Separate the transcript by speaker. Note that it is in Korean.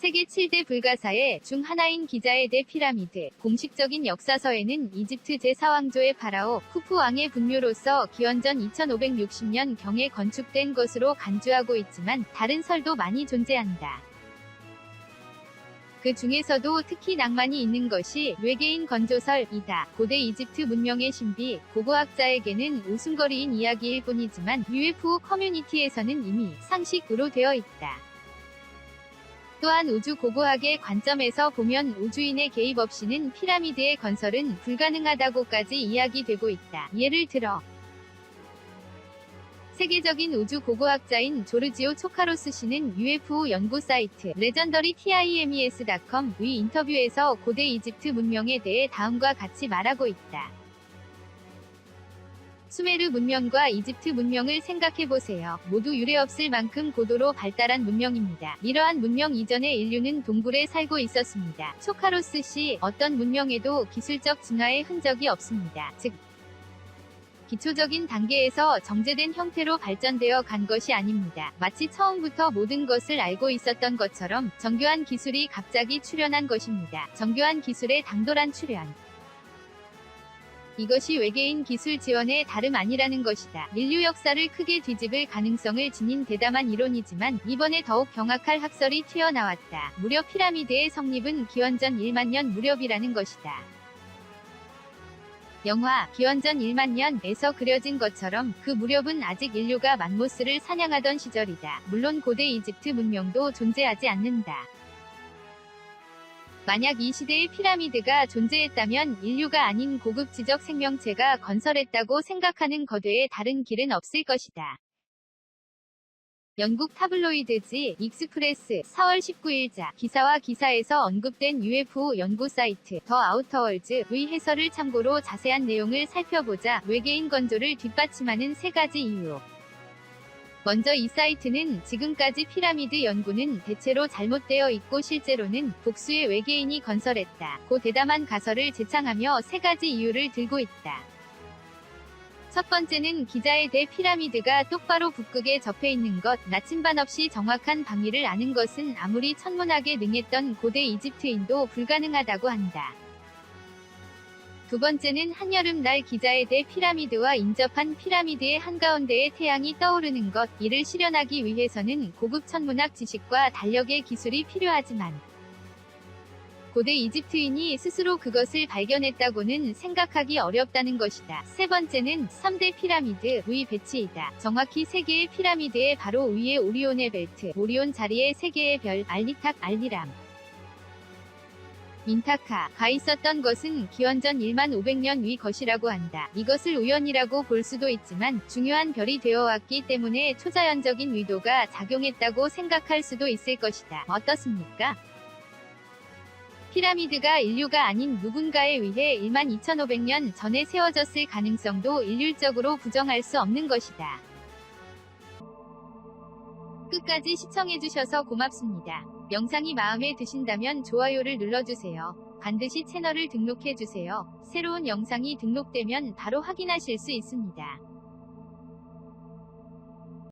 Speaker 1: 세계 7대 불가사의 중 하나인 기자의 대 피라미드. 공식적인 역사서에는 이집트 제4왕조의 파라오 쿠프 왕의 분묘로서 기원전 2560년 경에 건축된 것으로 간주하고 있지만 다른 설도 많이 존재한다. 그 중에서도 특히 낭만이 있는 것이 외계인 건조설이다. 고대 이집트 문명의 신비, 고고학자에게는 웃음거리인 이야기일 뿐이지만 UFO 커뮤니티에서는 이미 상식으로 되어 있다. 또한 우주 고고학의 관점에서 보면 우주인의 개입 없이는 피라미드의 건설은 불가능하다고까지 이야기되고 있다. 예를 들어 세계적인 우주 고고학자인 조르지오 초카로스 씨는 UFO 연구 사이트 레전더리 TIMES.com 위 인터뷰에서 고대 이집트 문명에 대해 다음과 같이 말하고 있다. 수메르 문명과 이집트 문명을 생각해보세요. 모두 유례없을 만큼 고도로 발달한 문명입니다. 이러한 문명 이전에 인류는 동굴에 살고 있었습니다. 초카로스 씨, 어떤 문명에도 기술적 진화의 흔적이 없습니다. 즉, 기초적인 단계에서 정제된 형태로 발전되어 간 것이 아닙니다. 마치 처음부터 모든 것을 알고 있었던 것처럼 정교한 기술이 갑자기 출현한 것입니다. 정교한 기술의 당돌한 출현. 이것이 외계인 기술 지원의 다름 아니라는 것이다. 인류 역사를 크게 뒤집을 가능성을 지닌 대담한 이론이지만 이번에 더욱 경악할 학설이 튀어나왔다. 무려 피라미드의 성립은 기원전 1만 년 무렵이라는 것이다. 영화 기원전 1만 년에서 그려진 것처럼 그 무렵은 아직 인류가 맘모스를 사냥하던 시절이다. 물론 고대 이집트 문명도 존재하지 않는다. 만약 이 시대의 피라미드가 존재했다면 인류가 아닌 고급 지적 생명체가 건설했다고 생각하는 것 외에 다른 길은 없을 것이다. 영국 타블로이드지 익스프레스 4월 19일자 기사와 기사에서 언급된 UFO 연구 사이트 더 아우터월즈의 해설을 참고로 자세한 내용을 살펴보자 외계인 건조를 뒷받침하는 세 가지 이유. 먼저 이 사이트는 지금까지 피라미드 연구는 대체로 잘못되어 있고 실제로는 복수의 외계인이 건설했다. 고 대담한 가설을 제창하며 세 가지 이유를 들고 있다. 첫 번째는 기자의 대 피라미드가 똑바로 북극에 접해 있는 것, 나침반 없이 정확한 방위를 아는 것은 아무리 천문학에 능했던 고대 이집트인도 불가능하다고 한다. 두 번째는 한여름 날 기자의 대 피라미드와 인접한 피라미드의 한가운데에 태양이 떠오르는 것, 이를 실현하기 위해서는 고급 천문학 지식과 달력의 기술이 필요하지만, 고대 이집트인이 스스로 그것을 발견했다고는 생각하기 어렵다는 것이다. 세 번째는 3대 피라미드 의 배치이다. 정확히 3개의 피라미드의 바로 위에 오리온의 벨트, 오리온 자리에 3개의 별, 알리탁, 알리람. 인타카가 있었던 것은 기원전 1만 500년 위 것이라고 한다. 이것을 우연이라고 볼 수도 있지만 중요한 별이 되어 왔기 때문에 초자연적인 위도가 작용했다고 생각할 수도 있을 것이다. 어떻습니까? 피라미드가 인류가 아닌 누군가에 의해 1만 2500년 전에 세워졌을 가능성도 일률적으로 부정할 수 없는 것이다. 끝까지 시청해주셔서 고맙습니다. 영상이 마음에 드신다면 좋아요를 눌러주세요. 반드시 채널을 등록해주세요. 새로운 영상이 등록되면 바로 확인하실 수 있습니다.